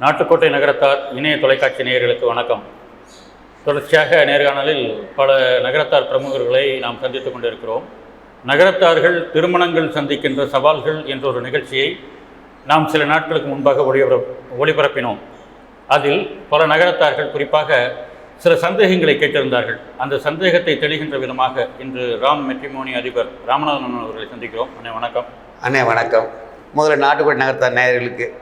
Nattukottai Nagarathar இணைய தொலைக்காட்சி நேயர்களுக்கு வணக்கம். தொடர்ச்சியாக நேர்காணலில் பல நகரத்தார் பிரமுகர்களை நாம் சந்தித்துக் கொண்டிருக்கிறோம். நகரத்தார்கள் திருமணங்கள் சந்திக்கின்ற சவால்கள் என்ற ஒரு நிகழ்ச்சியை நாம் சில நாட்களுக்கு முன்பாக ஒளிபரப் ஒளிபரப்பினோம். அதில் பல நகரத்தார்கள் குறிப்பாக சில சந்தேகங்களை கேட்டிருந்தார்கள். அந்த சந்தேகத்தை தெளிகின்ற விதமாக இன்று ராம் மெட்ரிமோனி அதிபர் ராமநாதன் அவர்களை சந்திக்கிறோம். அண்ணே வணக்கம். அண்ணே வணக்கம். முதல்ல நாட்டுக்கோட்டை நகரத்தார் நேயர்களுக்கு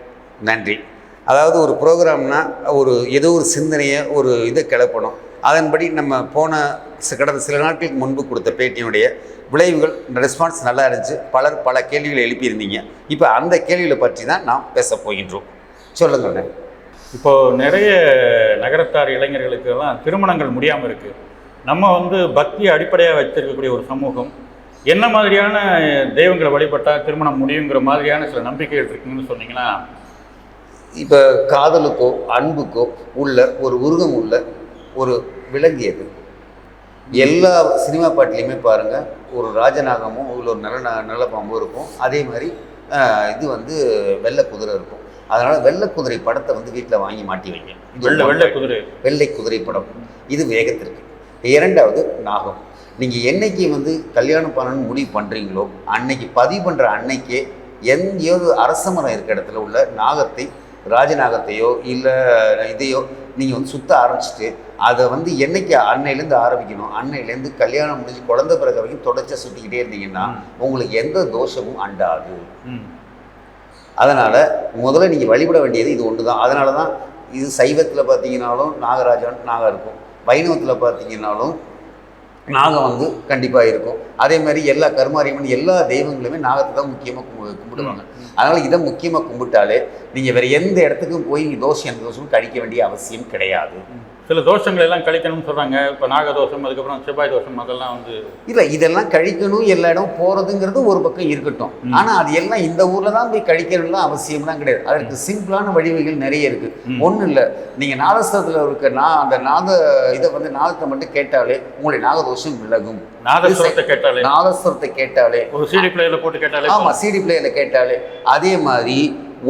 நன்றி. அதாவது ஒரு ப்ரோக்ராம்னா ஒரு ஏதோ ஒரு சிந்தனையை ஒரு இதை கிளப்பணும். அதன்படி நம்ம போன கடந்த சில நாட்களுக்கு முன்பு கொடுத்த பேட்டியினுடைய விளைவுகள் ரெஸ்பான்ஸ் நல்லா இருந்துச்சு. பலர் பல கேள்விகளை எழுப்பியிருந்தீங்க. இப்போ அந்த கேள்விகளை பற்றி தான் நாம் பேச போகின்றோம். சொல்லுங்க இப்போது நிறைய நகரத்தார் இளைஞர்களுக்கெல்லாம் திருமணங்கள் முடியாமல் இருக்குது நம்ம வந்து பக்தியை அடிப்படையாக வச்சிருக்கக்கூடிய ஒரு சமூகம். என்ன மாதிரியான தெய்வங்களை வழிபட்டால் திருமணம் முடியுங்கிற மாதிரியான சில நம்பிக்கைகள் இருக்குன்னு சொன்னீங்கன்னா இப்போ காதலுக்கோ அன்புக்கோ உள்ள ஒரு உருகம் உள்ள ஒரு விலங்கியது எல்லா சினிமா பாட்டிலையுமே பாருங்கள் ஒரு ராஜநாகமும் உள்ள ஒரு நல்ல நல்ல பாம்பும் இருக்கும். அதே மாதிரி இது வந்து வெள்ளை குதிரை இருக்கும். அதனால் வெள்ளை குதிரை படத்தை வந்து வீட்டில் வாங்கி மாட்டி வைங்க. வெள்ளை வெள்ளை குதிரை. வெள்ளை குதிரை படம். இது வேகத்திற்கு. இரண்டாவது நாகம். நீங்கள் என்னைக்கு வந்து கல்யாணம் பண்ணணும்னு முடிவு பண்ணுறீங்களோ அன்னைக்கு பதிவு பண்ணுற அன்னைக்கே எங்கேயாவது அரச மரம் இருக்க இடத்துல உள்ள நாகத்தை ராஜநாகத்தையோ இல்லை இதையோ நீங்கள் வந்து சுத்த ஆரம்பிச்சிட்டு அதை வந்து என்னைக்கு அன்னையிலேருந்து ஆரம்பிக்கணும்? அன்னையிலேருந்து கல்யாணம் முடிஞ்சு குழந்தை பிறகு வரைக்கும் தொடர்ச்சியாக சுற்றிக்கிட்டே இருந்தீங்கன்னா உங்களுக்கு எந்த தோஷமும் அண்டாது. அதனால் முதல்ல நீங்கள் வழிபட வேண்டியது இது ஒன்று தான் அதனால தான் இது சைவத்தில் பார்த்தீங்கன்னாலும் நாகராஜன் நாகம் இருக்கும் வைணவத்தில் பார்த்தீங்கன்னாலும் நாகம் வந்து கண்டிப்பாக இருக்கும். அதே மாதிரி எல்லா கருமாரியம்மன் எல்லா தெய்வங்களுமே நாகத்தை தான் முக்கியமாக கும்பு கும்பிடுவாங்க. அதனால் இதை முக்கியமாக கும்பிட்டாலே நீங்கள் வேறு எந்த இடத்துக்கும் போய் தோஷம் எந்த தோஷமும் கழிக்க வேண்டிய அவசியம் கிடையாது. சில தோஷங்கள் எல்லாம் கழிக்கணும்னு சொல்றாங்க. இப்போ நாகதோஷம் அதுக்கப்புறம் செவ்வாய் தோஷம் அதெல்லாம் வந்து இல்லை இதெல்லாம் கழிக்கணும் எல்லா இடம் போகிறதுங்கிறது ஒரு பக்கம் இருக்கட்டும். ஆனால் அது எல்லாம் இந்த ஊரில் தான் போய் கழிக்கணும்லாம் அவசியம் தான் கிடையாது. அதற்கு சிம்பிளான வழிவகைகள் நிறைய இருக்குது. ஒன்றும் இல்லை. நீங்கள் நாதஸ்தத்தில் இருக்க நான் அந்த நாத இதை வந்து நாதத்தை மட்டும் கேட்டாலே உங்களுடைய நாகதோஷம் விலகும். நாதஸ்வரத்தை கேட்டாலே. நாதஸ்வரத்தை கேட்டாலே. ஒரு சிடி பிளேயர்ல போட்டு கேட்டாலே ஆமாம் சிடி பிளேயரில் கேட்டாலே. அதே மாதிரி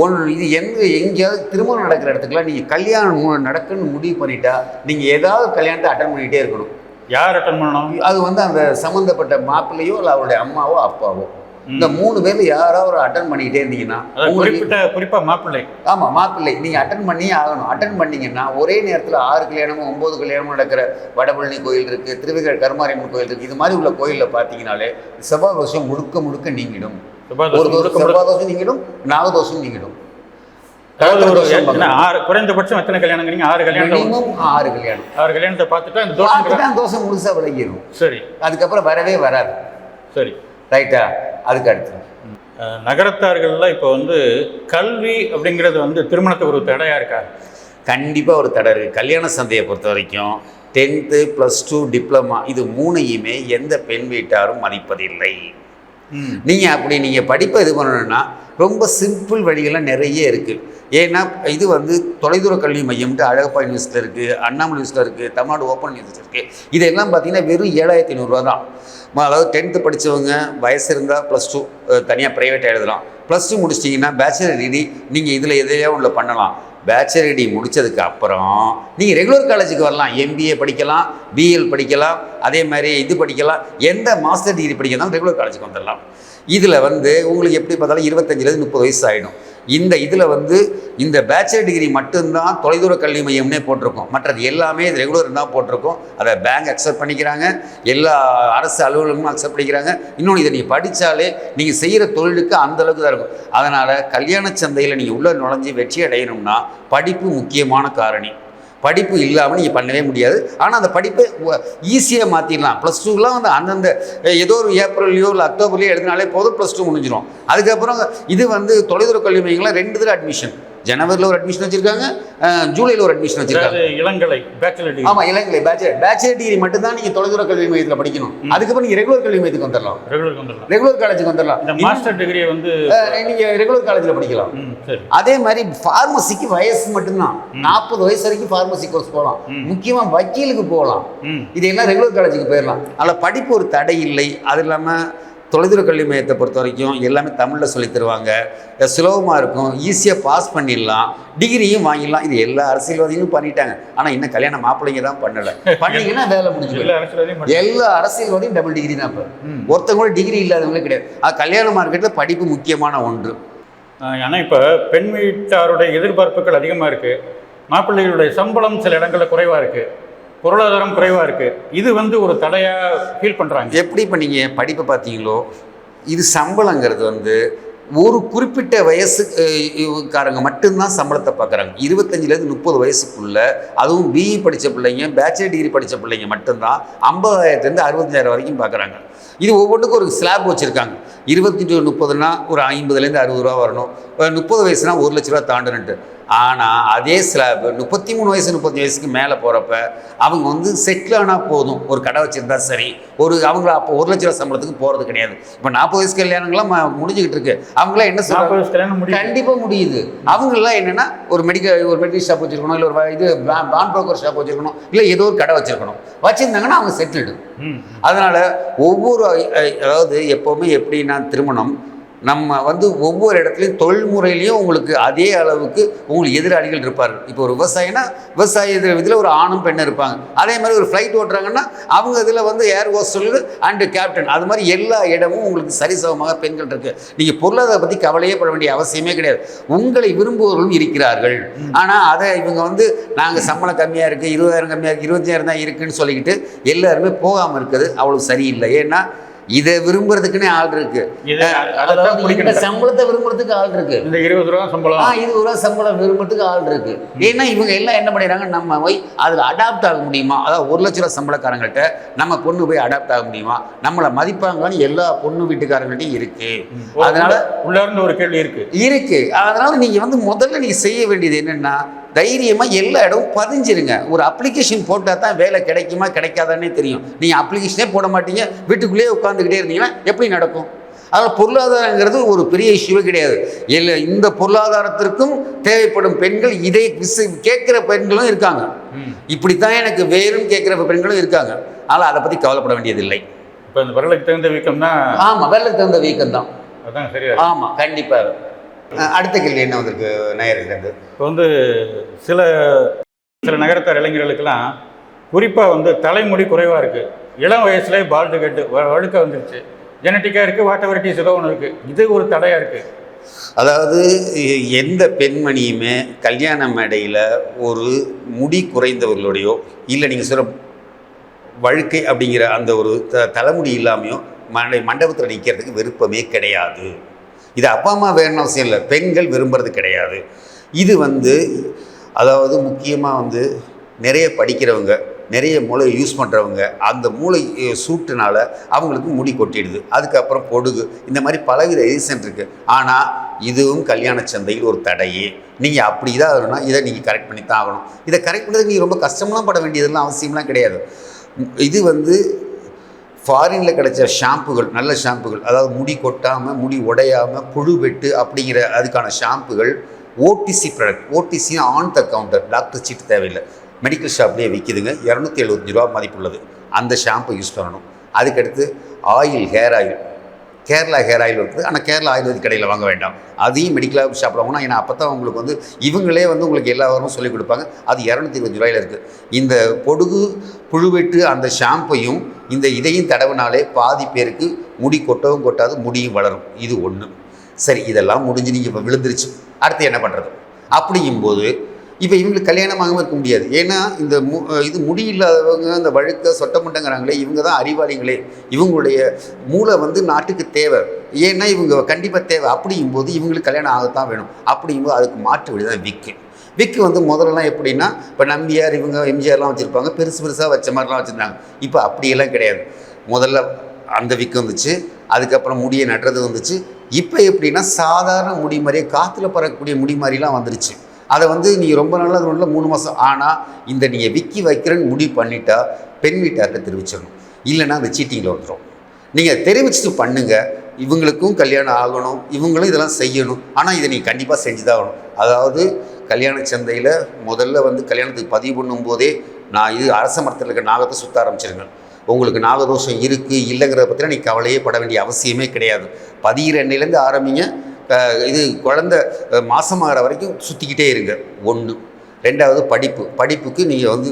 ஒன் இது எங்கே எங்கேயாவது திருமணம் நடக்கிற இடத்துக்குலாம் நீங்கள் கல்யாணம் நடக்குன்னு முடிவு பண்ணிட்டா நீங்கள் ஏதாவது கல்யாணத்தை அட்டன் பண்ணிகிட்டே இருக்கணும். யார் அட்டன் பண்ணணும்? அது வந்து அந்த சம்மந்தப்பட்ட மாப்பிள்ளையோ இல்லை அவருடைய அம்மாவோ அப்பாவோ. இந்த மூணு பேர்ல யாராவது ஒரு அட்டன் பண்ணிக்கிட்டே இருந்தீங்கன்னா குறிப்பிட்ட குறிப்பா மாப்பிள்ளை. ஆமாம் மாப்பிள்ளை. நீங்கள் அட்டன் பண்ணியே ஆகணும். அட்டன் பண்ணீங்கன்னா ஒரே நேரத்தில் ஆறு கல்யாணமும் ஒம்பது கல்யாணமும் நடக்கிற வடபழனி கோயில் இருக்குது திருவிகர் கருமாரியம்மன் கோயில் இருக்குது இது மாதிரி உள்ள கோயிலில் பார்த்தீங்கனாலே செவ்வாய் தோஷம் முழுக்க முழுக்க நீங்கிடும். ஒரு முழுக்க- செவ்வாய் தோஷம் நீங்கிடும் நீங்கிடும். தோஷம் என்ன, ஆறு குறைந்தபட்சம் எத்தனை கல்யாணங்கிறீங்க ஆறு கல்யாணம் ஆறு கல்யாணம். ஆறு கல்யாணத்தை பார்த்துட்டா தோஷம் பார்த்துட்டு தோஷம் முழுசாக விலகிடும் சரி. அதுக்கப்புறம் வரவே வராது. சரி. ரைட்டா? அதுக்கு அடுத்து. அஹ், நகரத்தார்கள்ல இப்போ வந்து கல்வி அப்படிங்கிறது வந்து திருமணத்துக்கு ஒரு தடையா இருக்கா? கண்டிப்பாக ஒரு தடை இருக்குது கல்யாண சந்தையை பொறுத்த வரைக்கும் டென்த்து ப்ளஸ் டூ டிப்ளமா இது மூணையுமே எந்த பெண் வீட்டாரும் மதிப்பதில்லை. நீங்கள் அப்படி நீங்கள் படிப்பை இது பண்ணணும்னா ரொம்ப சிம்பிள் வழிகள்லாம் நிறைய இருக்குது ஏன்னா இது வந்து தொலைதூர கல்வி மையம்ட்டு அழகப்பா யூனிவர்சிட்டியில் இருக்குது அண்ணாமலை யூனிவர்சிட்டியில் இருக்குது தமிழ்நாடு ஓப்பன் யூனிவர்சிட்டி இருக்குது இதெல்லாம் பார்த்தீங்கன்னா வெறும் ஏழாயிரத்தி ஐநூறுரூவா தான். அதாவது டென்த்து படித்தவங்க வயசு இருந்தால் ப்ளஸ் டூ தனியாக ப்ரைவேட்டாக எழுதலாம். ப்ளஸ் டூ முடிச்சிட்டிங்கன்னா பேச்சுலர் டிகிரி நீங்கள் இதில் எதையோ உள்ள பண்ணலாம். பேச்சுலர் டிகிரி முடித்ததுக்கு அப்புறம் நீங்கள் ரெகுலர் காலேஜுக்கு வரலாம். எம்பிஏ படிக்கலாம் பிஎல் படிக்கலாம் அதே மாதிரி இது படிக்கலாம். எந்த மாஸ்டர் டிகிரி படிக்கலாம் ரெகுலர் காலேஜுக்கு வந்துடலாம் இதில் வந்து உங்களுக்கு எப்படி பார்த்தாலும் இருபத்தஞ்சிலேருந்து முப்பது வயசு ஆகிடும் இந்த இதில் வந்து இந்த பேச்சுலர் டிகிரி மட்டும்தான் தொலைதூர கல்வி மையம்னே போட்டிருக்கோம். மற்றது எல்லாமே இது ரெகுலர் தான் போட்டிருக்கோம். அதை பேங்க் அக்செப்ட் பண்ணிக்கிறாங்க. எல்லா அரசு அலுவலகமும் அக்செப்ட் பண்ணிக்கிறாங்க. இன்னொன்று இதை நீங்கள் படித்தாலே நீங்கள் செய்கிற தொழிலுக்கு அந்த அளவுக்கு தான் இருக்கும். அதனால் கல்யாண சந்தையில் நீங்கள் உள்ளே நுழைஞ்சு வெற்றி அடையணும்னா படிப்பு முக்கியமான காரணி. படிப்பு இல்லாமல் நீங்கள் பண்ணவே முடியாது. ஆனால் அந்த படிப்பை ஈஸியாக மாற்றிடலாம் ப்ளஸ் டூலாம் வந்து அந்தந்த ஏதோ ஒரு ஏப்ரல்லையோ இல்லை அக்டோபர்லையோ எழுதினாலே போதும் ப்ளஸ் டூ முடிஞ்சிடும் அதுக்கப்புறம் இது வந்து தொலைதூர கல்வி மையங்கள்லாம் ரெண்டு இதில் அட்மிஷன் ஜனவரியில் ஒரு அட்மிஷன் வச்சுருக்காங்க ஜூலையில் ஒரு அட்மிஷன் வச்சுருக்காங்க. இளங்கலை பேச்சுலர் டிகிரி ஆமாம் இளங்கலை பேச்சுலர் பேச்சுலர் டிகிரி மட்டும் தான் நீங்கள் தொலைதூர கல்வி மையத்தில் படிக்கணும். அதுக்கப்புறம் நீங்கள் ரெகுலர் கல்வி மையத்துக்கு வந்துடலாம் ரெகுலர் வந்துடலாம் ரெகுலர் காலேஜுக்கு வந்துடலாம் மாஸ்டர் டிகிரியை வந்து நீங்கள் ரெகுலர் காலேஜில் படிக்கலாம். அதே மாதிரி ஃபார்மசிக்கு வயசு மட்டும்தான். நாற்பது வயசு வரைக்கும் ஃபார்மசி கோர்ஸ் போகலாம். முக்கியமாக வக்கீலுக்கு போகலாம். ம். இது எல்லாம் ரெகுலர் காலேஜுக்கு போயிடலாம் அதில் படிப்பு ஒரு தடை இல்லை. அது இல்லாமல் தொலைதூர கல்வி மையத்தை பொறுத்த வரைக்கும் எல்லாமே தமிழில் சொல்லித் தருவாங்க. சுலபமாக இருக்கும். ஈஸியாக பாஸ் பண்ணிடலாம். டிகிரியும் வாங்கிடலாம். இது எல்லா அரசியல்வாதிகளும் பண்ணிட்டாங்க. ஆனால் இன்னும் கல்யாண மாப்பிள்ளைங்க தான் பண்ணலை. பண்ணீங்கன்னா வேலை முடிஞ்சு எல்லா அரசியல்வாதியும் டபுள் டிகிரி தான் இப்போ. ஒருத்தங்க கூட டிகிரி இல்லாதவங்களே கிடையாது. அது கல்யாண மார்க்கெட்டில் படிப்பு முக்கியமான ஒன்று. ஆஹ் ஆனா இப்போ பெண் வீட்டாருடைய எதிர்பார்ப்புகள் அதிகமாக இருக்கு. மாப்பிள்ளைகளுடைய சம்பளம் சில இடங்களில் குறைவா இருக்கு. பொருளாதாரம் குறைவாக இருக்குது இது வந்து ஒரு தடையாக ஃபீல் பண்ணுறாங்க எப்படி இப்போ நீங்கள் படிப்பை பார்த்தீங்களோ இது சம்பளங்கிறது வந்து ஒரு குறிப்பிட்ட வயசுக்காரங்க மட்டும்தான் சம்பளத்தை பார்க்குறாங்க இருபத்தஞ்சிலேருந்து முப்பது வயசுக்குள்ள அதுவும் பிஇ படித்த பிள்ளைங்க பேச்சுலர் டிகிரி படித்த பிள்ளைங்க மட்டும்தான் ஐம்பதாயிரத்துலேருந்து அறுபத்தஞ்சாயிரம் வரைக்கும் பார்க்குறாங்க இது ஒவ்வொன்றுக்கும் ஒரு ஸ்லாப் வச்சுருக்காங்க. இருபத்தி டு முப்பதுனா ஒரு ஐம்பதுலேருந்து அறுபது ரூபா வரணும். முப்பது வயசுனா ஒரு லட்ச ரூபா தாண்டணுன்ட்டு ஆனால் அதே ஸ்லாப் முப்பத்தி மூணு வயசு முப்பத்தி வயசுக்கு மேலே போகிறப்ப அவங்க வந்து செட்டில் ஆனால் போதும். ஒரு கடை வச்சுருந்தா சரி. ஒரு அவங்க அப்போ ஒரு லட்ச ரூபா சம்பளத்துக்கு போகிறது கிடையாது. இப்போ நாற்பது வயசு கல்யாணங்கள்லாம் முடிஞ்சுக்கிட்டு இருக்கு. அவங்களாம் என்ன முடியும் கண்டிப்பாக முடியுது. அவங்கெல்லாம் என்னென்னா ஒரு மெடிக்கல் ஒரு மெடிக்கல் ஷாப் வச்சுருக்கணும் இல்லை ஒரு இது பான் ப்ரோக்கர் ஷாப் வச்சுருக்கணும் இல்லை ஏதோ ஒரு கடை வச்சுருக்கணும். வச்சுருந்தாங்கன்னா அவங்க செட்டில்டு அதனால் ஒவ்வொரு அதாவது எப்போவுமே எப்படின்னா திருமணம் நம்ம வந்து ஒவ்வொரு இடத்துலையும் தொழில்முறையிலையும் உங்களுக்கு அதே அளவுக்கு உங்களுக்கு எதிராளிகள் இருப்பார்கள். இப்போ ஒரு விவசாயினா விவசாய இதில் ஒரு ஆணும் பெண்ணும் இருப்பாங்க. அதே மாதிரி ஒரு ஃப்ளைட் ஓட்டுறாங்கன்னா அவங்க இதில் வந்து ஏர் ஹோஸ்டல் அண்டு கேப்டன் அது மாதிரி எல்லா இடமும் உங்களுக்கு சரிசமமாக பெண்கள் இருக்குது நீங்கள் பொருளாதார பற்றி கவலையே பட வேண்டிய அவசியமே கிடையாது. உங்களை விரும்புபவர்களும் இருக்கிறார்கள். ஆனால் அதை இவங்க வந்து நாங்கள் சம்பளம் கம்மியாக இருக்குது இருபதாயிரம் கம்மியாக இருக்குது இருபத்தாயிரம் தான் இருக்குன்னு சொல்லிக்கிட்டு எல்லாருமே போகாமல் இருக்குது அவ்வளோ சரியில்லை. ஏன்னா இதை விரும்புறதுக்குன்னே ஆள் இருக்கு. இந்த. சம்பளத்தை விரும்புறதுக்கு ஆள் இருக்கு. இந்த இருபது ரூபா ஆ சம்பளம் இது ஒரு சம்பளம் விரும்புறதுக்கு ஆள் இருக்கு. ஏன்னா இவங்க எல்லாம் என்ன பண்ணிடுறாங்க? நம்ம போய் அதில் அடாப்ட் ஆக முடியுமா? அதாவது ஒரு லட்ச ரூபா சம்பளக்காரங்கள்ட்ட நம்ம பொண்ணு போய் அடாப்ட் ஆக முடியுமா? நம்மளை மதிப்பாங்கன்னு எல்லா பொண்ணு வீட்டுக்காரங்கள்ட்டையும் இருக்கு. அதனால உள்ள இருந்து ஒரு கேள்வி இருக்கு. இருக்கு. அதனால நீங்க வந்து முதல்ல நீங்க செய்ய வேண்டியது என்னன்னா தைரியமா எல்லா இடமும் பதிஞ்சிருங்க. ஒரு அப்ளிகேஷன் போட்டால் தான் வேலை கிடைக்குமா கிடைக்காதானே தெரியும். நீங்க அப்ளிகேஷனே போட மாட்டீங்க வீட்டுக்குள்ளேயே உட்காந்துக்கிட்டே இருந்தீங்கன்னா எப்படி நடக்கும்? அதனால் பொருளாதாரங்கிறது ஒரு பெரிய இஷ்யூவே கிடையாது. இல்லை இந்த பொருளாதாரத்திற்கும் தேவைப்படும் பெண்கள் இதை விச கேட்குற பெண்களும் இருக்காங்க. இப்படித்தான் எனக்கு வேறும் கேட்குற பெண்களும் இருக்காங்க. ஆனால் அதை பற்றி கவலைப்பட வேண்டியதில்லை. இப்போ இந்த விரலுக்கு தகுந்த வீக்கம்னா ஆமாம் வெள்ளத்துக்கு தகுந்த வீக்கம் தான் அதான் சரியா. ஆமாம் கண்டிப்பாக அடுத்த கேள்வி என்ன வந்திருக்கு நேயர்கிட்ட இப்போ வந்து சில சில நகரத்தார் இளைஞர்களுக்கெல்லாம் குறிப்பாக வந்து தலைமுடி குறைவாக இருக்குது இளம் வயசுலேயே பால்டு கட்டு வழுக்க வந்துருச்சு. ஜெனட்டிக்காக இருக்குது வாட்ட வெரைட்டிஸ் ஏதோ ஒன்று இருக்குது இது ஒரு தடையாக இருக்குது அதாவது எந்த பெண்மணியுமே கல்யாண மேடையில் ஒரு முடி குறைந்தவர்களுடையோ இல்லை நீங்கள் சொல்கிற வழுக்கை அப்படிங்கிற அந்த ஒரு த தலைமுடி இல்லாமையோ மண்டை மண்டபத்தில் நிற்கிறதுக்கு விருப்பமே கிடையாது. இது அப்பா அம்மா வேணும்னு அவசியம் இல்லை. பெண்கள் விரும்புறது கிடையாது. இது வந்து அதாவது முக்கியமாக வந்து நிறைய படிக்கிறவங்க நிறைய மூளை யூஸ் பண்ணுறவங்க அந்த மூளை சூட்டுனால அவங்களுக்கு முடி கொட்டிடுது. அதுக்கப்புறம் பொடுகு. இந்த மாதிரி பலவித ரீசன் இருக்குது ஆனால் இதுவும் கல்யாண சந்தையில் ஒரு தடையே. நீங்கள் அப்படி தான் ஆகணும்னா இதை நீங்கள் கரெக்ட் பண்ணி தான் ஆகணும். இதை கரெக்ட் பண்ணுறதுக்கு நீங்கள் ரொம்ப கஷ்டம்லாம் பட வேண்டியதெல்லாம் அவசியம்லாம் கிடையாது. இது வந்து ஃபாரினில் கிடைச்ச ஷாம்புகள் நல்ல ஷாம்புகள் அதாவது முடி கொட்டாமல் முடி உடையாமல் புழு வெட்டு அப்படிங்கிற அதுக்கான ஷாம்புகள் OTC product OTC on the counter doctor சீட்டு தேவையில்லை. மெடிக்கல் ஷாப்லேயே விற்கிதுங்க இரநூத்தி எழுபத்தஞ்சு ரூபா மதிப்புள்ளது. அந்த ஷாம்பு யூஸ் பண்ணணும். அதுக்கடுத்து oil hair oil Kerala hair oil இருக்குது. ஆனால் கேரளா ஆயுர்வேதிக் கடையில் வாங்க வேண்டாம். அதையும் மெடிக்கலாக ஷாப்பில் வாங்கினா ஏன்னா அப்போ தான் உங்களுக்கு வந்து இவங்களே வந்து உங்களுக்கு எல்லா வாரமும் சொல்லிக் கொடுப்பாங்க. அது இரநூத்தி இருபது ரூபாயில் இருக்குது இந்த பொடுகு புழுவெட்டு அந்த ஷாம்பையும் இந்த இதையும் தடவினாலே பாதி பேருக்கு முடி கொட்டவும் கொட்டாது முடியும் வளரும். இது ஒன்று சரி இதெல்லாம் முடிஞ்சு நீங்கள் இப்போ விழுந்துருச்சு. அடுத்து என்ன பண்ணுறது அப்படிங்கும்போது இப்போ இவங்களுக்கு கல்யாணமாகவும் இருக்க முடியாது. ஏன்னா இந்த மு இது முடி இல்லாதவங்க இந்த வழுக்க சொட்ட முண்டங்கிறாங்களே இவங்க தான் அறிவாளிகளே. இவங்களுடைய மூளை வந்து நாட்டுக்கு தேவை. ஏன்னா இவங்க கண்டிப்பாக தேவை. அப்படிங்கும்போது இவங்களுக்கு கல்யாணம் ஆகத்தான் வேணும். அப்படிங்கும்போது அதுக்கு மாற்று வழி தான் விக்கு. விக்கு வந்து முதல்லலாம் எப்படின்னா இப்போ நம்பியார் இவங்க எம்ஜிஆர்லாம் வச்சுருப்பாங்க. பெருசு பெருசாக வச்ச மாதிரிலாம் வச்சுருந்தாங்க. இப்போ அப்படியெல்லாம் கிடையாது. முதல்ல அந்த விக்கு வந்துச்சு. அதுக்கப்புறம் முடியை நடுறது வந்துச்சு. இப்போ எப்படின்னா சாதாரண முடி மாதிரியே காற்றுல பறக்கக்கூடிய முடி மாதிரிலாம் வந்துருச்சு. அதை வந்து நீங்கள் ரொம்ப நாள் அது ஒன்றில் மூணு மாதம் ஆனால் இந்த நீங்கள் விக்கி வைக்கிறேன்னு முடிவு பண்ணிட்டா பெண் வீட்டார்கிட்ட தெரிவிச்சிடணும். இல்லைன்னா அந்த சீட்டிங்கில் வந்துடும் நீங்கள் தெரிவிச்சுட்டு பண்ணுங்கள் இவங்களுக்கும் கல்யாணம் ஆகணும். இவங்களும் இதெல்லாம் செய்யணும். ஆனால் இதை நீங்கள் கண்டிப்பாக செஞ்சு தான் ஆகணும் அதாவது கல்யாண சந்தையில் முதல்ல வந்து கல்யாணத்துக்கு பதிவு பண்ணும்போதே நான் இது அரச மரத்தில் இருக்க நாகத்தை சுற்ற ஆரம்பிச்சிருங்க உங்களுக்கு நாகதோஷம் இருக்குது இல்லைங்கிறத பற்றினா நீங்கள் கவலையே பட வேண்டிய அவசியமே கிடையாது. பதிகிற எண்ணெயிலேருந்து ஆரம்பிங்க. இது குழந்த அஹ் வரைக்கும் சுற்றிக்கிட்டே இருங்க. ஒன்று. ரெண்டாவது படிப்பு. படிப்புக்கு நீங்கள் வந்து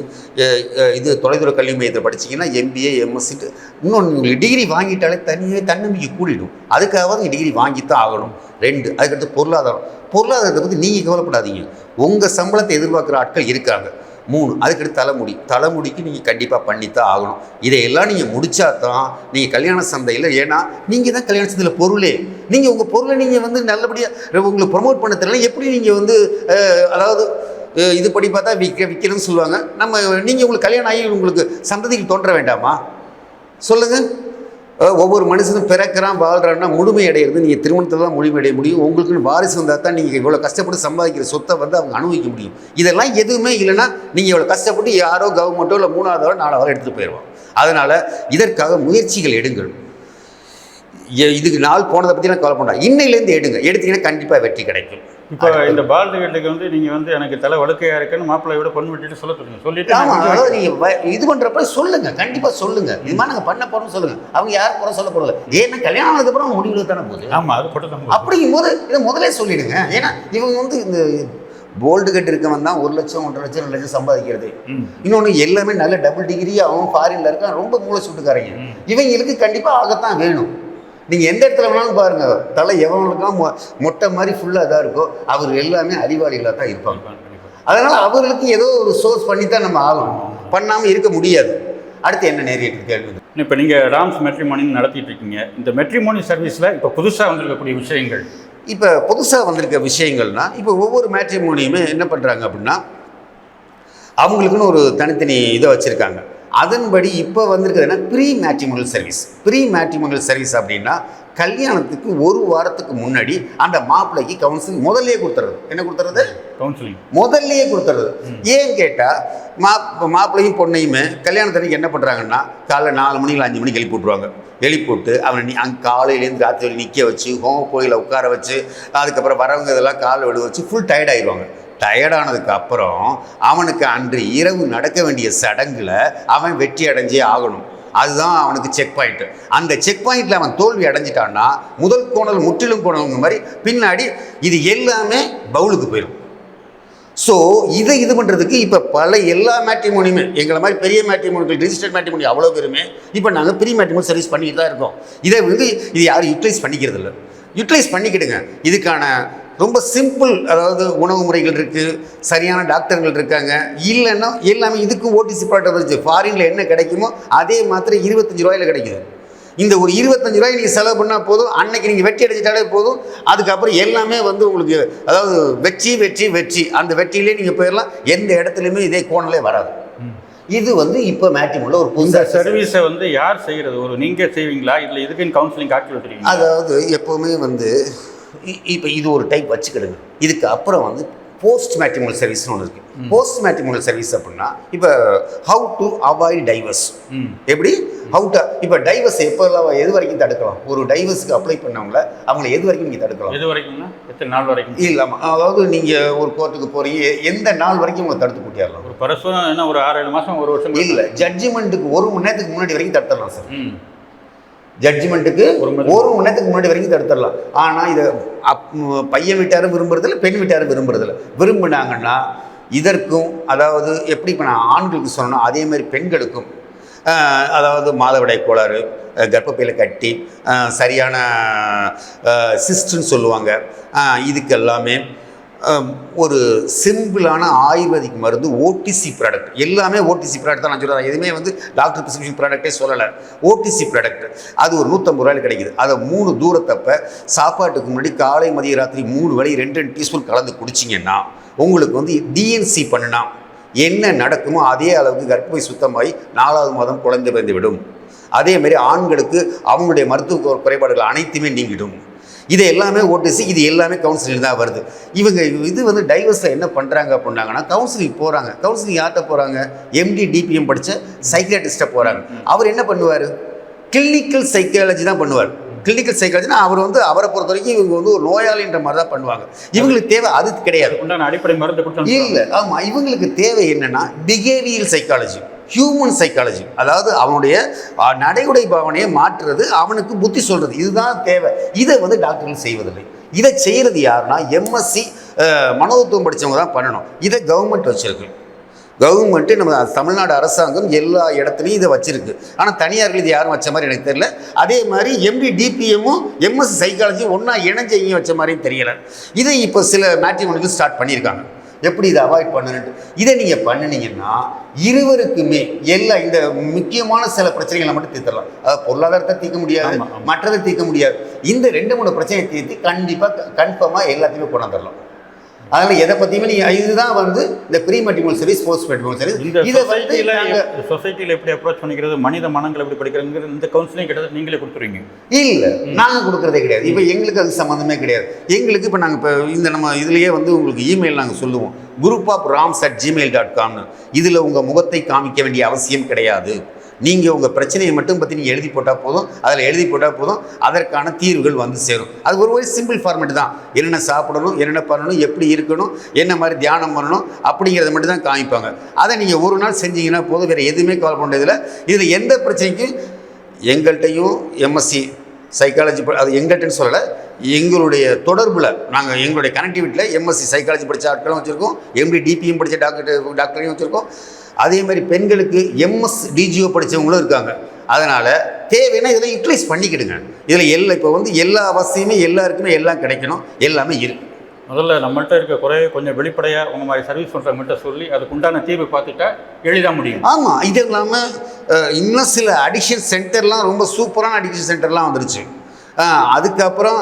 இது தொலைதூர கல்வி மையத்தில் படிச்சீங்கன்னா எம்பிஏ எம்எஸ்சிட்டு இன்னொன்று உங்களுக்கு டிகிரி வாங்கிட்டாலே தனியாக தன்னம்பிக்கை கூடிடும். அதுக்காக நீங்கள் டிகிரி வாங்கித்தான் ஆகணும். ரெண்டு. அதுக்கடுத்து பொருளாதாரம். பொருளாதாரத்தை பற்றி நீங்கள் கவலைப்படாதீங்க. உங்கள் சம்பளத்தை எதிர்பார்க்குற ஆட்கள் இருக்காங்க. மூணு. அதுக்கடுத்து தலைமுடி. தலைமுடிக்கு நீங்கள் கண்டிப்பாக பண்ணித்தான் ஆகணும். இதையெல்லாம் நீங்கள் முடிச்சா தான் நீங்கள் கல்யாண சந்தையில் ஏன்னா நீங்கள் தான் கல்யாண சந்தையில் பொருளே. நீங்கள் உங்கள் பொருளை நீங்கள் வந்து நல்லபடியாக உங்களுக்கு ப்ரொமோட் பண்ண தெரியல எப்படி நீங்கள் வந்து அதாவது இது படி பார்த்தா விற்க விற்கணும்னு சொல்லுவாங்க. நம்ம நீங்கள் உங்களுக்கு கல்யாணம் ஆகி உங்களுக்கு சந்ததிக்கு தோன்ற வேண்டாமா? சொல்லுங்கள் ஒவ்வொரு மனுஷனும் பிறக்கிறான் வாழ்கிறான்னா முழுமை அடையிறது நீங்கள் திருமணத்தில் தான் முழுமை அடைய முடியும். உங்களுக்குன்னு வாரிசு வந்தால் தான் நீங்கள் இவ்வளோ கஷ்டப்பட்டு சம்பாதிக்கிற சொத்தை வந்து அவங்க அனுபவிக்க முடியும். இதெல்லாம் எதுவுமே இல்லைன்னா நீங்கள் இவ்வளோ கஷ்டப்பட்டு யாரோ கவர்மெண்ட்டோ இல்லை மூணாவதோ நாலாவதோ எடுத்துகிட்டு போயிடுவாங்க அதனால் இதற்காக முயற்சிகள் எடுங்கள். இதுக்கு நாள் போனதை பற்றி நான் கவலைப்படா இன்னையிலேருந்து எடுங்க. எடுத்தீங்கன்னா கண்டிப்பாக வெற்றி கிடைக்கும். இப்போ இந்த பால்டு வீட்டுக்கு வந்து நீங்கள் வந்து எனக்கு தலை வழுக்கையாக இருக்குன்னு மாப்பிள்ளையோட பொண்ணு விட்டுட்டு சொல்ல சொல்லுங்க. சொல்லிட்டு ஆமா நான் அதாவது நீங்க வ- இது பண்றப்ப சொல்லுங்க கண்டிப்பா சொல்லுங்க. இது மாதிரி நாங்க பண்ண போறோம்னு சொல்லுங்க. அவங்க யாரும் குறை சொல்ல போறதில்ல. ஏன்னா கல்யாணம் ஆனதுக்கு அப்புறம் முடிவு தானே போகுது? ஆமாம் அது போட்டு அப்படிங்கும் போது இதை முதலே சொல்லிடுங்க. ஏன்னா இவங்க வந்து இந்த போல்டு கட் இருக்கவன் தான் ஒரு லட்சம் ஒன்றரை லட்சம் ரெண்டு லட்சம் சம்பாதிக்கிறது. இன்னொன்று எல்லாமே நல்ல டபுள் டிகிரி அவன் ஃபாரின்ல இருக்கான் ரொம்ப மூளை சுட்டுக்காரங்க. இவங்களுக்கு கண்டிப்பாக ஆகத்தான் வேணும். நீங்கள் எந்த இடத்துல வேணாலும் பாருங்க. தலை எவனுக்கெல்லாம் மொ மொட்டை மாதிரி ஃபுல்லாக இதாக இருக்கோ அவர் எல்லாமே அறிவாளிகளாக தான் இருப்பாங்க. அதனால் அவர்களுக்கு ஏதோ ஒரு சோர்ஸ் பண்ணி தான் நம்ம ஆகணும். பண்ணாமல் இருக்க முடியாது. அடுத்து என்ன நேரிட்டு கேள்வி இப்போ நீங்கள் ராம்ஸ் மெட்ரிமோனின்னு நடத்திட்டு இருக்கீங்க. இந்த மெட்ரிமோனி சர்வீஸில் இப்போ புதுசாக வந்திருக்கக்கூடிய விஷயங்கள். இப்போ புதுசாக வந்திருக்க விஷயங்கள்னா இப்போ ஒவ்வொரு மேட்ரிமோனியுமே என்ன பண்ணுறாங்க அப்படின்னா அவங்களுக்குன்னு ஒரு தனித்தனி இதை வச்சுருக்காங்க. அதன்படி இப்போ வந்திருக்கிறதுனா pre matrimonial service pre matrimonial service அப்படின்னா கல்யாணத்துக்கு ஒரு வாரத்துக்கு முன்னாடி அந்த மாப்பிள்ளைக்கு கவுன்சிலிங் முதல்லயே கொடுத்துறது என்ன கொடுத்துறது கவுன்சிலிங் முதல்லயே கொடுத்துறது ஏன் கேட்டால் மா மாப்பிள்ளையும் பொண்ணையுமே கல்யாணத்தன்னைக்கு என்ன பண்ணுறாங்கன்னா காலைல நாலு மணிக்கு அஞ்சு மணிக்கு எழுப்பி விட்ருவாங்க எழுப்பி விட்டு அவனை நீ அங்கே காலையிலேருந்து ராத்திரி நிற்க வச்சு ஹோம கோயிலில் உட்கார வச்சு அதுக்கப்புறம் வரவங்க இதெல்லாம் காலை விட வச்சு ஃபுல் டயர்ட் ஆயிடுவாங்க டயர்டானதுக்கு அப்புறம் அவனுக்கு அன்று இரவு நடக்க வேண்டிய சடங்குல அவன் வெற்றி அடைஞ்சே ஆகணும். அதுதான் அவனுக்கு செக் பாயிண்ட் அந்த செக் பாயிண்ட்ல அவன் தோல்வி அடைஞ்சிட்டான்னா முதல் கோணல் முற்றிலும் கோணல் மாதிரி பின்னாடி இது எல்லாமே பவுலுக்கு போயிடும் ஸோ இதை இது பண்ணுறதுக்கு இப்போ பல எல்லா மேட்ரிமோனியுமே எங்களை மாதிரி பெரிய மேட்ரிமோனிகள் ரிஜிஸ்டர்ட் மேட்ரிமோனி அவ்வளோ பேருமே இப்போ நாங்கள் ப்ரீ மேட்ரிமோனி சர்வீஸ் பண்ணிட்டு தான் இருக்கோம். இதை வந்து இது யாரும் யூட்டிலைஸ் பண்ணிக்கிறது இல்லை யூட்டிலைஸ் பண்ணிக்கிடுங்க. இதுக்கான ரொம்ப சிம்பிள் அதாவது உணவு முறைகள் இருக்குது சரியான டாக்டர்கள் இருக்காங்க. இல்லைன்னா எல்லாமே இதுக்கும் ஓடிசி ப்ராடக்ட் வந்துச்சு ஃபாரினில் என்ன கிடைக்குமோ அதே மாத்திரை இருபத்தஞ்சு ரூபாயில கிடைக்குது. இந்த ஒரு இருபத்தஞ்சு ரூபாய் நீங்கள் செலவு பண்ணால் போதும். அன்னைக்கு நீங்கள் வெற்றி அடைஞ்சிட்டாலே போதும். அதுக்கப்புறம் எல்லாமே வந்து உங்களுக்கு அதாவது வெற்றி வெற்றி வெற்றி அந்த வெற்றியிலே நீங்கள் போயிடலாம். எந்த இடத்துலையுமே இதே கோணலே வராது. இது வந்து இப்போ மேட்ரிமோனில் ஒரு புதுசாக சர்வீஸை வந்து யார் செய்கிறது ஒரு நீங்கள் செய்வீங்களா? இல்லை இதுக்குன்னு கவுன்சிலிங் ஆக்கி விட்டுருவீங்களா அதாவது எப்போவுமே வந்து இப்போ இது ஒரு டைப் வச்சுக்கிடுங்க. இதுக்கு அப்புறம் வந்து போஸ்ட் மேட்ரிமோனல் சர்வீஸ்னு ஒன்று இருக்குது போஸ்ட் மேட்ரிமோனல் சர்வீஸ் அப்படின்னா இப்போ ஹவு டு அவாய்ட் டைவர்ஸ் எப்படி ஹவு டு இப்போ டைவர்ஸ் எப்போல்லாம் எது வரைக்கும் தடுக்கலாம்? ஒரு டைவர்ஸ்க்கு அப்ளை பண்ணவங்கள அவங்கள எது வரைக்கும் நீங்கள் தடுக்கலாம்? எது வரைக்கும்னா எத்தனை நாள் வரைக்கும்? இல்லாமல் அதாவது நீங்கள் ஒரு கோர்ட்டுக்கு போகிறீங்க எந்த நாள் வரைக்கும் உங்களை தடுத்து கூட்டிடலாம் ஒரு பரசும் என்ன ஒரு ஆறு ஏழு மாதம் ஒரு வருஷம் இல்லை ஜட்ஜ்மெண்ட்டுக்கு ஒரு மணி நேரத்துக்கு முன்னாடி வரைக்கும் தடுத்துடலாம் சார் ஜட்ஜ்மெண்ட்டுக்கு ஒரு மணி- நேரத்துக்கு முன்னாடி வரைக்கும் தடுத்துடலாம் ஆனால் இதை அப் பையன் வீட்டாரும் விரும்புறதில்ல பெண் வீட்டாரும் விரும்புறதில்ல. விரும்பினாங்கன்னா இதற்கும் அதாவது எப்படி இப்போ நான் ஆண்களுக்கு சொன்னோம் அதே மாதிரி பெண்களுக்கும் அதாவது மாதவிடாய் கோளாறு கர்ப்பப்பையில கட்டி சரியான சிஸ்ட்னு சொல்லுவாங்க. இதுக்கு எல்லாமே ஒரு சிம்பிளான ஆயுர்வேதிக் மருந்து ஓடிசி ப்ராடக்ட் எல்லாமே ஓடிசி ப்ராடக்ட் தான் நான் சொல்கிறேன் எதுவுமே வந்து டாக்டர் ப்ரிஸ்கிரிப்ஷன் ப்ராடக்ட்டே சொல்லலை. ஓடிசி ப்ராடக்ட் அது ஒரு நூற்றம்பது ரூபாயில் கிடைக்குது. அதை மூணு தூரத்தப்ப சாப்பாட்டுக்கு முன்னாடி காலை மதிய ராத்திரி மூணு வரை ரெண்டு ரெண்டு டீஸ்பூன் கலந்து குடிச்சிங்கன்னா உங்களுக்கு வந்து டிஎன்சி பண்ணினா என்ன நடக்குமோ அதே அளவுக்கு கர்ப்பை சுத்தமாகி நாலாவது மாதம் குழந்தை பிறந்து விடும். அதே மாதிரி ஆண்களுக்கு அவங்களுடைய மருத்துவ குறைபாடுகள் அனைத்துமே நீங்கிடும். இது எல்லாமே ஓடிசி இது எல்லாமே கவுன்சிலிங் தான் வருது. இவங்க இது வந்து டைவர்ஸில் என்ன பண்ணுறாங்க அப்படின்னாங்கன்னா கவுன்சிலிங் போகிறாங்க கவுன்சிலிங் யார்கிட்ட போகிறாங்க எம்டி டிபிஎம் படித்த சைக்கியாட்டிஸ்ட்டை போகிறாங்க அவர் என்ன பண்ணுவார்? கிளினிக்கல் சைக்காலஜி தான் பண்ணுவார். கிளினிக்கல் சைக்காலஜினா அவர் வந்து அவரை பொறுத்த வரைக்கும் இவங்க வந்து ஒரு நோயாளின்ற மாதிரி தான் பண்ணுவாங்க. இவங்களுக்கு தேவை அது கிடையாது. உண்டான அடிப்படை மருந்து இல்லை ஆமாம் இவங்களுக்கு தேவை என்னன்னா பிஹேவியல் சைக்காலஜி ஹியூமன் சைக்காலஜி அதாவது அவனுடைய நடைமுறை பாவனையை மாற்றுறது அவனுக்கு புத்தி சொல்கிறது இதுதான் தேவை. இதை வந்து டாக்டர்கள் செய்வதில்லை. இதை செய்கிறது யாருன்னா எம்எஸ்சி மனோதத்துவம் படித்தவங்க தான் பண்ணணும். இதை கவர்மெண்ட் வச்சுருக்கு. கவர்மெண்ட்டு நம்ம தமிழ்நாடு அரசாங்கம் எல்லா இடத்துலையும் இதை வச்சுருக்கு. ஆனால் தனியார்கள் இது யாரும் வச்ச மாதிரி எனக்கு தெரியல. அதே மாதிரி எம்பி டிபிஎம்மும் எம்எஸ்சி சைக்காலஜியும் ஒன்றா இணைஞ்சு இங்கே வச்ச மாதிரியும் தெரியலை. இதை இப்போ சில மேட்ரிமோனிகள் ஸ்டார்ட் பண்ணியிருக்காங்க. எப்படி இதை அவாய்ட் பண்ணணுன்ட்டு இதை நீங்கள் பண்ணினீங்கன்னா இருவருக்குமே எல்லா இந்த முக்கியமான சில பிரச்சனைகளை மட்டும் தீர்த்தரலாம் அதாவது பொருளாதாரத்தை தீர்க்க முடியாது. மற்றதை தீர்க்க முடியாது. இந்த ரெண்டு மூணு பிரச்சனையை தீர்த்து கண்டிப்பாக கன்ஃபார்மாக எல்லாத்தையுமே கொண்டாந்துடலாம் அதனால் எதை பற்றியுமே நீங்கள் இதுதான் வந்து இந்த pre matrimonial service post matrimonial service. இதை வந்து சொசைட்டியில் நாங்கள் சொசைட்டியில் எப்படி அப்ரோச் பண்ணிக்கிறது மனித மனங்கள் எப்படி படிக்கிறதுங்கிறது இந்த கவுன்சிலிங் கிட்டத்தட்ட நீங்களே கொடுத்துருவீங்க. இல்லை நாங்கள் கொடுக்குறதே கிடையாது. இப்போ எங்களுக்கு அது சம்மந்தமே கிடையாது. எங்களுக்கு இப்போ நாங்கள் இப்போ இந்த நம்ம இதுலேயே வந்து உங்களுக்கு இமெயில் நாங்கள் சொல்லுவோம். Group of rams at Gmail dot காம்னு இதில் உங்கள் முகத்தை காமிக்க வேண்டிய அவசியம் கிடையாது. நீங்கள் உங்கள் பிரச்சனையை மட்டும் பற்றி நீங்கள் எழுதி போட்டால் போதும். அதில் எழுதி போட்டால் போதும். அதற்கான தீர்வுகள் வந்து சேரும். அது ஒரு ஒரு சிம்பிள் ஃபார்மேட் தான். என்னென்ன சாப்பிடணும் என்னென்ன பண்ணணும் எப்படி இருக்கணும் என்ன மாதிரி தியானம் பண்ணணும் அப்படிங்கிறத மட்டும் தான் காமிப்பாங்க. அதை நீங்கள் ஒரு நாள் செஞ்சீங்கன்னா போதும். வேறு எதுவுமே கால் பண்ணுறதில்ல இதில் எந்த பிரச்சனைக்கும் எங்கள்கிட்டையும் எம்எஸ்சி சைக்காலஜி அது எங்கள்கிட்டன்னு சொல்லலை. எங்களுடைய தொடர்பில் நாங்கள் எங்களுடைய கனெக்டிவிட்டியில் எம்எஸ்சி சைக்காலஜி படித்த ஆட்களும் வச்சுருக்கோம். எம்டி டிபியும் படித்த டாக்டர் டாக்டரையும் வச்சுருக்கோம். அதே மாதிரி பெண்களுக்கு எம்எஸ் டிஜிஓ படித்தவங்களும் இருக்காங்க. அதனால் தேவைன்னா இதில் யூட்டிலைஸ் பண்ணிக்கிடுங்க. இதில் எல்லா இப்போ வந்து எல்லா அவசியமே எல்லாருக்குமே எல்லாம் கிடைக்கணும். எல்லாமே இருக்கு. முதல்ல நம்மள்ட்ட இருக்க குறைய கொஞ்சம் வெளிப்படையாக உங்க மாதிரி சர்வீஸ் பண்ணுறவங்கள்ட்ட சொல்லி அதுக்கு உண்டான தீர்வு பார்த்துட்டா எளிதாக முடியும். ஆமாம் இது இல்லாமல் இன்னும் சில அடிக்ஷன் சென்டர்லாம் ரொம்ப சூப்பரான அடிக்ஷன் சென்டர்லாம் வந்துருச்சு. அதுக்கப்புறம்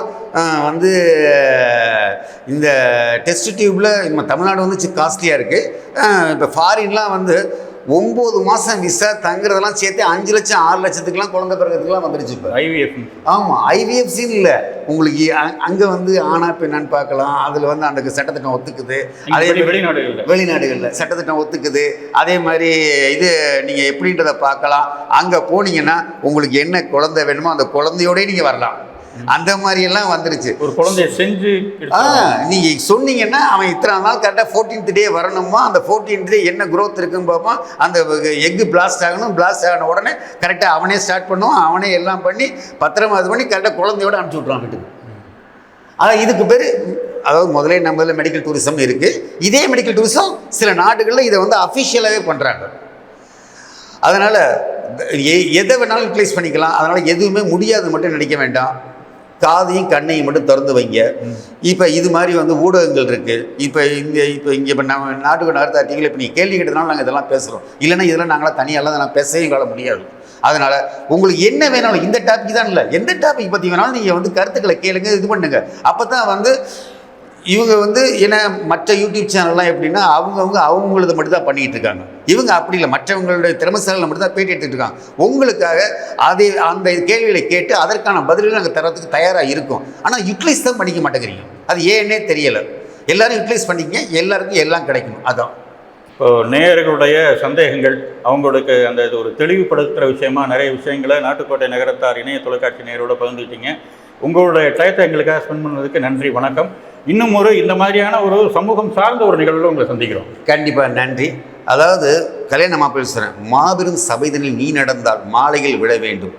வந்து இந்த டெஸ்ட் டியூப்பில் நம்ம தமிழ்நாடு வந்து காஸ்ட்லியாக இருக்குது இப்போ ஃபாரின்லாம் வந்து ஒம்பது மாதம் விசா தங்குறதெல்லாம் சேர்த்து அஞ்சு லட்சம் ஆறு லட்சத்துக்குலாம் குழந்தை பிறகுறதுக்குலாம் வந்துருச்சு இப்போ. ஐவிஎஃப் ஆமாம் ஐவிஎஃப்சின்னு இல்லை. உங்களுக்கு அங்கே வந்து ஆனா பெண்ணான்னு பார்க்கலாம். அதில் வந்து அந்த சட்டத்திட்டம் ஒத்துக்குது. அதே மாதிரி வெளிநாடுகளில். வெளிநாடுகளில் சட்டத்திட்டம் ஒத்துக்குது. அதே மாதிரி இது நீங்கள் எப்படின்றத பார்க்கலாம். அங்கே போனீங்கன்னா உங்களுக்கு என்ன குழந்தை வேணுமோ அந்த குழந்தையோடய நீங்கள் வரலாம். அந்த மாதிரி எல்லாம் வந்துருச்சு. ஒரு குழந்தைய செஞ்சு ஆ நீங்கள் சொன்னீங்கன்னா அவன் இத்தனை நாள் கரெக்டாக ஃபோர்டீன்த் டே வரணுமா? அந்த ஃபோர்டீன்த் டே என்ன growth இருக்குன்னு பார்ப்போம். அந்த எக்கு பிளாஸ்ட் ஆகணும். பிளாஸ்ட் ஆன உடனே கரெக்டாக அவனே ஸ்டார்ட் பண்ணுவான். அவனே எல்லாம் பண்ணி பத்திரமா இது பண்ணி கரெக்டாக குழந்தையோட அனுப்பிச்சி விட்ருவான் வீட்டுக்கு. அதான் இதுக்கு பேர் அதாவது முதலே நம்ம மெடிக்கல் டூரிசம் இருக்குது இதே மெடிக்கல் டூரிசம் சில நாடுகளில் இதை வந்து அஃபிஷியலாகவே பண்ணுறாங்க அதனால் எதை வேணாலும் யூட்டிலைஸ் பண்ணிக்கலாம். அதனால் எதுவுமே முடியாது மட்டும் நினைக்க வேண்டாம். காதையும் கண்ணையும் மட்டும் திறந்து வைங்க. இப்போ இது மாதிரி வந்து ஊடகங்கள் இருக்குது இப்போ இங்கே இப்போ இங்கே இப்போ நம்ம நாட்டுக்கு நடத்தாட்டிகள் இப்போ நீங்கள் கேள்வி கேட்டதுனால நாங்கள் இதெல்லாம் பேசுகிறோம் இல்லைன்னா இதெல்லாம் நாங்களாம் தனியாலாம் நான் பேசவே எங்களால் முடியாது. அதனால் உங்களுக்கு என்ன வேணாலும் இந்த டாபிக் தான் இல்லை. எந்த டாபிக் பற்றி வேணாலும் நீங்கள் வந்து கருத்துக்களை கேளுங்க இது பண்ணுங்க. அப்போ தான் வந்து இவங்க வந்து ஏன்னா மற்ற யூடியூப் சேனல்லாம் எப்படின்னா அவங்கவுங்க அவங்களது மட்டும் தான் பண்ணிக்கிட்டு இருக்காங்க. இவங்க அப்படி இல்லை. மற்றவங்களுடைய திறமைசாலில் மட்டும் தான் பேட்டி எடுத்துகிட்டு இருக்காங்க. உங்களுக்காக அதை அந்த கேள்விகளை கேட்டு அதற்கான பதில்களை நாங்கள் தரத்துக்கு தயாராக இருக்கோம். ஆனால் யூட்டிலைஸ் தான் பண்ணிக்க மாட்டேங்கிறீங்க. அது ஏன்னே தெரியலை. எல்லாரும் யூட்டிலைஸ் பண்ணிக்கங்க. எல்லாருக்கும் எல்லாம் கிடைக்கணும் அதான். இப்போ நேயர்களுடைய சந்தேகங்கள் அவங்களுக்கு அந்த இது ஒரு தெளிவுபடுத்துகிற விஷயமா நிறைய விஷயங்களை நாட்டுக்கோட்டை நகரத்தார் இணைய தொலைக்காட்சி நேயரோட பகிர்ந்துட்டீங்க உங்களுடைய டயத்தை எங்களுக்காக ஸ்பெண்ட் பண்ணதுக்கு நன்றி வணக்கம். இன்னும் ஒரு இந்த மாதிரியான ஒரு சமூகம் சார்ந்த ஒரு நிகழ்வில் உங்களை சந்திக்கிறோம். கண்டிப்பாக நன்றி. அதாவது கல்யாணமாக பேசுகிறேன் மாபெரும் சபைதனில் நீ நடந்தால் மாலையில் விழ வேண்டும்.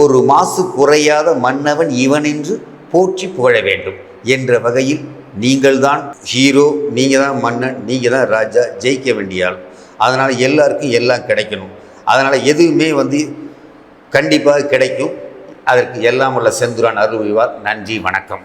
ஒரு மாசு குறையாத மன்னவன் இவன் என்று போற்றி புகழ வேண்டும். என்ற வகையில் நீங்கள்தான் ஹீரோ நீங்கள் தான் மன்னன் நீங்கள் தான் ராஜா ஜெயிக்க வேண்டிய ஆள். அதனால் எல்லாருக்கும் எல்லாம் கிடைக்கணும். அதனால் எதுவுமே வந்து கண்டிப்பாக கிடைக்கும். அதற்கு எல்லாம் உள்ள செந்துரான் அருள் நன்றி வணக்கம்.